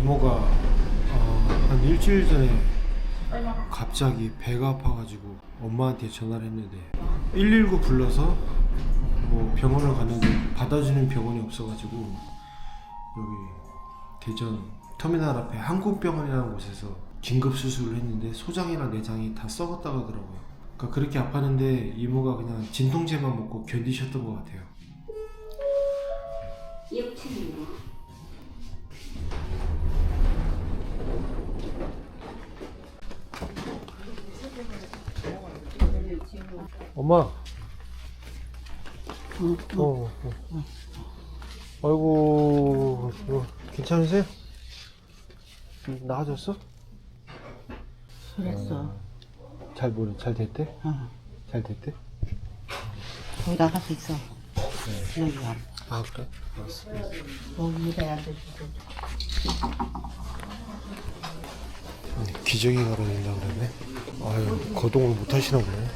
이모가 어, 한 일주일 전에 갑자기 배가 아파가지고 엄마한테 전화를 했는데 119 불러서 뭐 병원을 갔는데 받아주는 병원이 없어가지고 여기 대전 터미널 앞에 한국병원이라는 곳에서 긴급 수술을 했는데 소장이랑 내장이 다 썩었다고 하더라고요. 그러니까 그렇게 아팠는데 이모가 그냥 진통제만 먹고 견디셨던 것 같아요. 엄마. 어, 어. 아이고, 어, 괜찮으세요? 나아졌어? 그랬어. 잘 모르, 잘 됐대? 어. 잘 됐대? 거기 나가서 있어. 여기 와. 아, 그래? 알았어. 여기 일해야 돼. 기저귀 갈아낸다 그러네. 아유, 거동을 못 하시나 보네.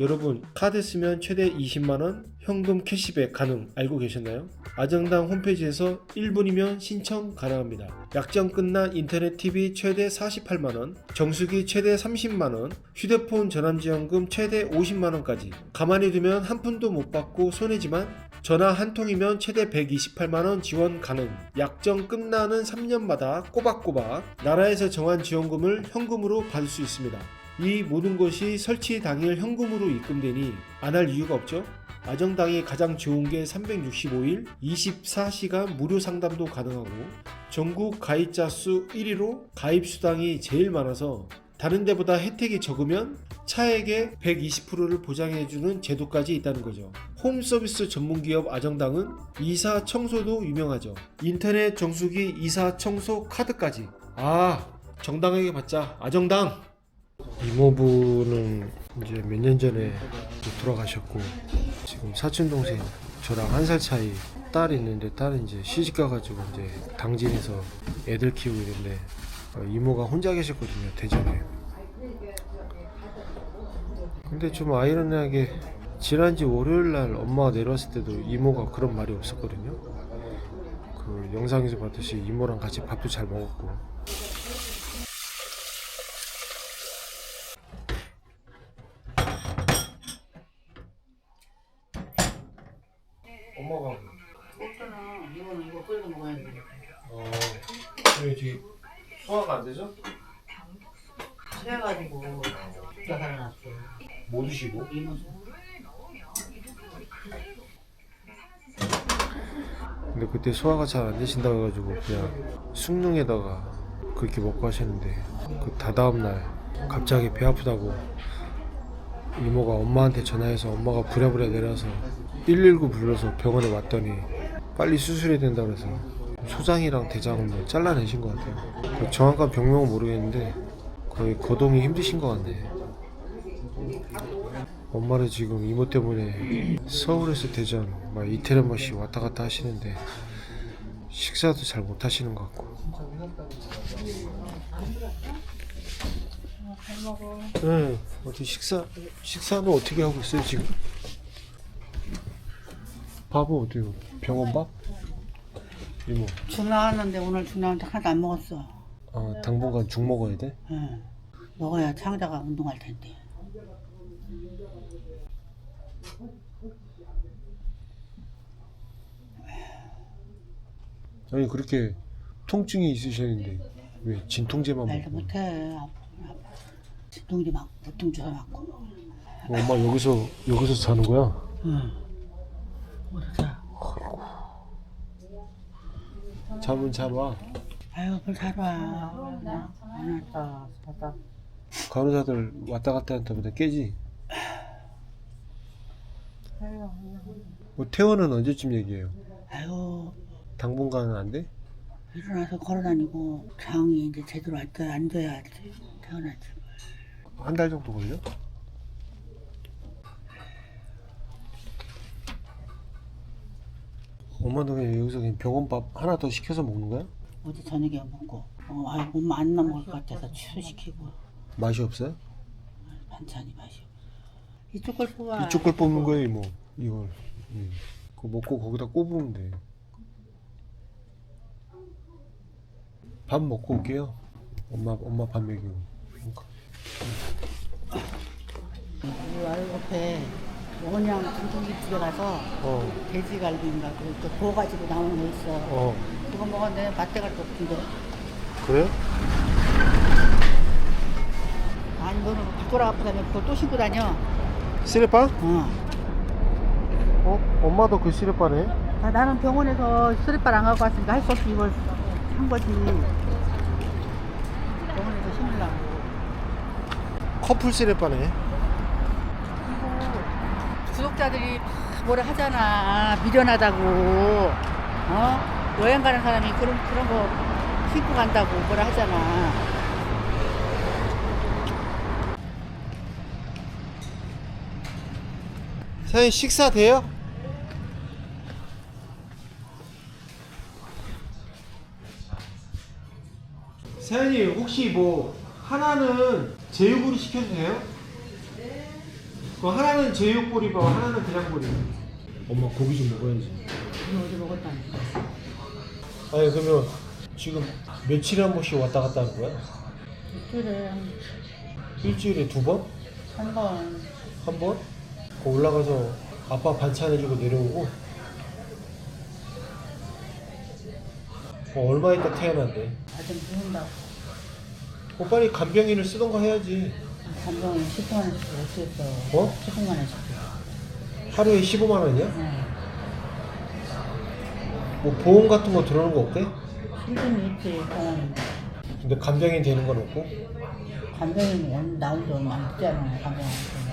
여러분 카드 쓰면 최대 20만원 현금 캐시백 가능 알고 계셨나요? 아정당 홈페이지에서 1분이면 신청 가능합니다. 약정 끝난 인터넷 TV 최대 48만원, 정수기 최대 30만원, 휴대폰 전환지원금 최대 50만원까지 가만히 두면 한 푼도 못 받고 손해지만 전화 한 통이면 최대 128만원 지원 가능. 약정 끝나는 3년마다 꼬박꼬박 나라에서 정한 지원금을 현금으로 받을 수 있습니다. 이 모든 것이 설치 당일 현금으로 입금되니 안 할 이유가 없죠. 아정당이 가장 좋은 게 365일 24시간 무료 상담도 가능하고 전국 가입자 수 1위로 가입 수당이 제일 많아서 다른 데보다 혜택이 적으면 차액의 120%를 보장해주는 제도까지 있다는 거죠. 홈 서비스 전문 기업 아정당은 이사 청소도 유명하죠. 인터넷 정수기 이사 청소 카드까지. 아, 정당하게 받자. 아정당. 이모부는 이제 몇 년 전에 돌아가셨고 지금 사촌 동생 저랑 한 살 차이 딸이 있는데 딸은 이제 시집 가가지고 이제 당진에서 애들 키우고 있는데 어, 이모가 혼자 계셨거든요 대전에. 근데 좀 아이러니하게 지난주 월요일 날 엄마가 내려왔을 때도 이모가 그런 말이 없었거든요. 그 영상에서 봤듯이 이모랑 같이 밥도 잘 먹었고. 엄마가 없잖아. 이거는 이거 끓여 먹어야 돼. 어왜뒤 소화가 안 되죠? 그래가지고 살아났어. 뭐 드시고? 근데 그때 소화가 잘 안 되신다고 해가지고 그냥 숭늉에다가 그렇게 먹고 하셨는데 그 다다음 날 갑자기 배 아프다고 이모가 엄마한테 전화해서 엄마가 부랴부랴 내려서 119 불러서 병원에 왔더니 빨리 수술해야 된다 그래서 소장이랑 대장을 뭐 잘라내신 것 같아요. 그 정확한 병명은 모르겠는데 거의 거동이 힘드신 것 같네. 엄마는 지금 이모 때문에 서울에서 대전 막한 번씩 왔다 갔다 하시는데 식사도 잘 못 하시는 것 같고. 네, 어떻게 식사 식사는 어떻게 하고 있어요 지금? 밥은 어떻게 병원 밥? 이모, 죽 나왔는데 오늘 죽 나왔는데 하나도 안 먹었어. 아 당분간 죽 먹어야 돼? 응. 먹어야 창자가 운동할 텐데. 아니 그렇게 통증이 있으셨는데 왜 진통제만 말도 먹고? 못해. 진통제 막 보통 주사 맞고. 어, 엄마 여기서 여기서 자는 거야? 자? 잠은 잘 와. 아유, 뭘. 나, 안 왔다. 자다. 간호사들 왔다 갔다 할 때마다 깨지. 뭐 퇴원은 언제쯤 얘기해요? 아유, 당분간은 안 돼? 일어나서 걸어다니고 장이 이제 제대로 앉아, 앉아야지. 태어나지. 한 달 정도 걸려? 엄마도 그냥 여기서 그냥 병원밥 하나 더 시켜서 먹는 거야? 어제 저녁에 먹고. 어, 아유, 몸안 넘어갈 것 같아서 취소시키고. 맛이 없어요? 반찬이 맛이 없어. 이쪽 걸 뽑아. 이쪽 걸 뽑는 거예요, 뭐 이걸. 응. 그거 먹고 거기다 꼽으면 돼. 밥 먹고 올게요. 엄마 엄마 밥 먹이고. 우리 와이 옆에 원양 중국이 집에 가서 어. 돼지갈비인가 그또 도 가지고 나오는 거 있어. 어. 그거 먹었는데 맛대 갈거 없던데. 그래? 아니 너는 돌아가고 다면 그거 또 신고 다녀. 시레빠? 어. 어? 엄마도 그 시레빠네. 아, 나는 병원에서 쓰레빠를 안 갖고 왔으니까 할 수 없이 이걸 산 거지. 병원에서 신으려고. 커플 시레빠네. 그리고 구독자들이 막 뭐라 하잖아. 미련하다고. 어? 여행 가는 사람이 그런, 그런 거 신고 간다고 뭐라 하잖아. 사장님 식사 돼요? 사장님 혹시 뭐 하나는 제육으로 시켜도 돼요? 그 하나는 제육보리밥 하나는 그냥 보리 엄마 고기 좀 먹어야지 이거 어디 먹었다니까. 아니 그러면 지금 며칠에 한 번씩 왔다 갔다 하는 거야? 일주일에 일주일에 두 번? 한 번. 한 번? 그 올라가서 아빠 반찬 해주고 내려오고 어, 얼마 있다 태어난대 아직 누운다고. 어, 빨리 간병인을 쓰던가 해야지 감정이 10만 원씩 어떻게 써? 어? 10만 원씩. 하루에 15만 원이야? 네. 뭐 보험 같은 거 들어오는 거 없대? 실금이 있지, 병원에. 근데 간병인 되는 건 없고 감정이 원 나온 지 얼마 안 됐잖아, 감정이.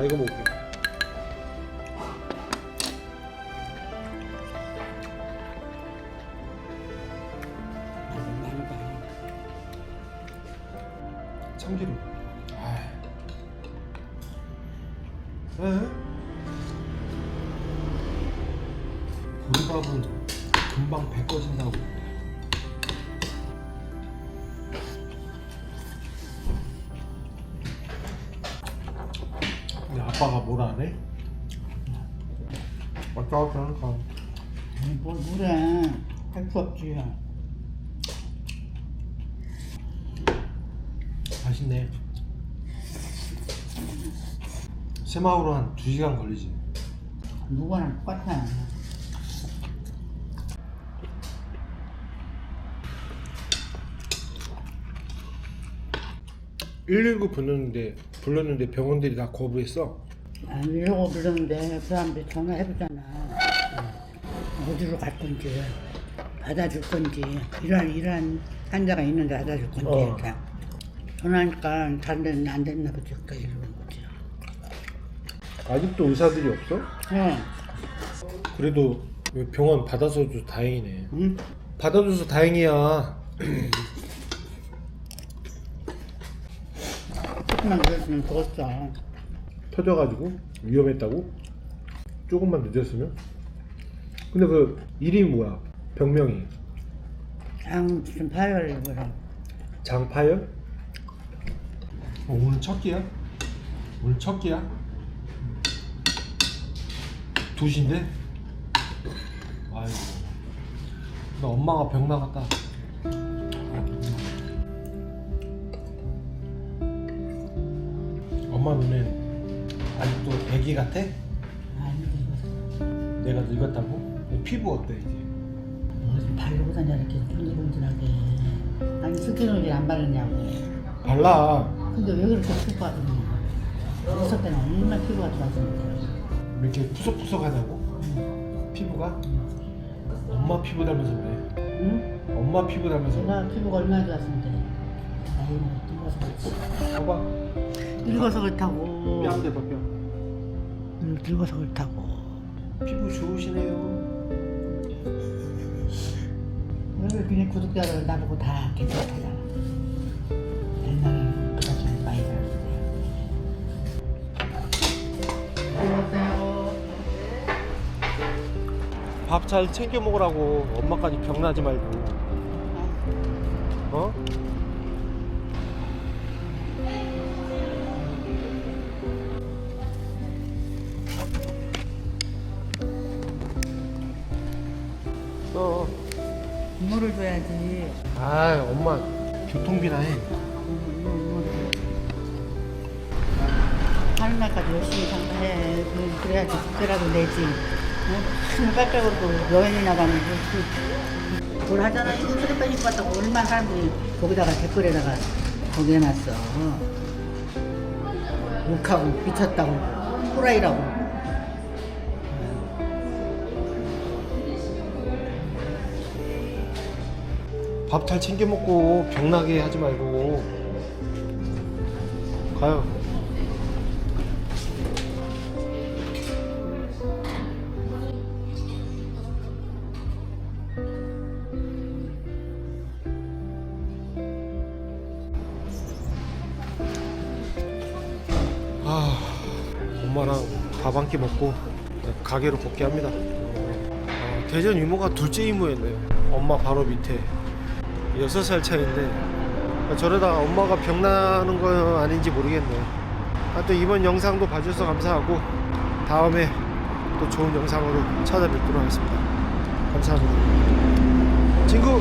나 이거 먹을게 참기름 아. 에? 보리밥은 금방 배 꺼진다고 아빠가 뭐라 안 해? 왔다 갔다 하니까 뭘 물에 할수 없지. 맛있네 새마을로 한 2시간 걸리지 누구나 똑같아. 119 불렀는데 불렀는데 병원들이 다 거부했어 아, 이러고 불렀는데 그 사람들이 전화해보잖아. 어디로 갈 건지, 받아줄 건지, 이러한, 이러한 환자가 있는데 받아줄 건지, 어. 이렇게. 전화하니까 다른 데는 안 됐나 보지. 그러니까 이러는 거지. 아직도 의사들이 없어? 어, 그래도 병원 받아서도 다행이네 응? 받아줘서 다행이야 조금만 그랬으면 죽었어. 터져가지고 위험했다고? 조금만 늦었으면 근데 그 이름이 뭐야? 병명이 장 무슨 파열 그래. 장파열? 어, 오늘 첫 끼야? 오늘 첫 끼야? 두시인데? 아이고 나 엄마가 병 나갔다 엄마 눈엔 아직도 애기 같아? 아니 내가 늙었다고? 피부 어때 이제? 무슨 바르고 다녀 이렇게 분질분질하게. 아니 스킨오일 안 바르냐고. 발라 근데 왜 그렇게 피부가 좋냐? 여섯 때는 얼마나 피부가 좋았는데. 왜 이렇게 푸석푸석하냐고? 피부가? 엄마 피부 닮아서 그래 응? 엄마 피부 닮아서. 내가 피부가 얼마나 좋았는데. 나이는 늙어서 그렇지. 봐봐 늙어서 그렇다고. 뺨 대봐 뺨 응, 늙어서 그렇다고. 피부 좋으시네요 오늘 그냥 구독자를 나보고 다 괜찮다잖아. 옛날에는 그다지 많이 들었어요. 안녕하세요. 밥잘 챙겨 먹으라고 엄마까지 병나지 말고 어? 어. 이모를 줘야지. 아 엄마 교통비나 해. 하는 날까지 열심히 장사해. 그- 그래야지 그때라도 내지. 응? 깜짝으로 또 여행이 나가면 그- 뭘 하잖아. 이거 수리빨 입고 왔다고 얼마나 사람들이 거기다가 댓글에다가 거기 해놨어. 욕하고 미쳤다고 호라이라고. 밥 잘 챙겨 먹고 병나게 하지 말고. 가요. 아 엄마랑 밥 한 끼 먹고 가게로 복귀합니다. 어, 대전 이모가 둘째 이모였네요. 엄마 바로 밑에 6살 차인데 저러다가 엄마가 병나는 건 아닌지 모르겠네요. 하여튼 이번 영상도 봐주셔서 감사하고 다음에 또 좋은 영상으로 찾아뵙도록 하겠습니다. 감사합니다. 친구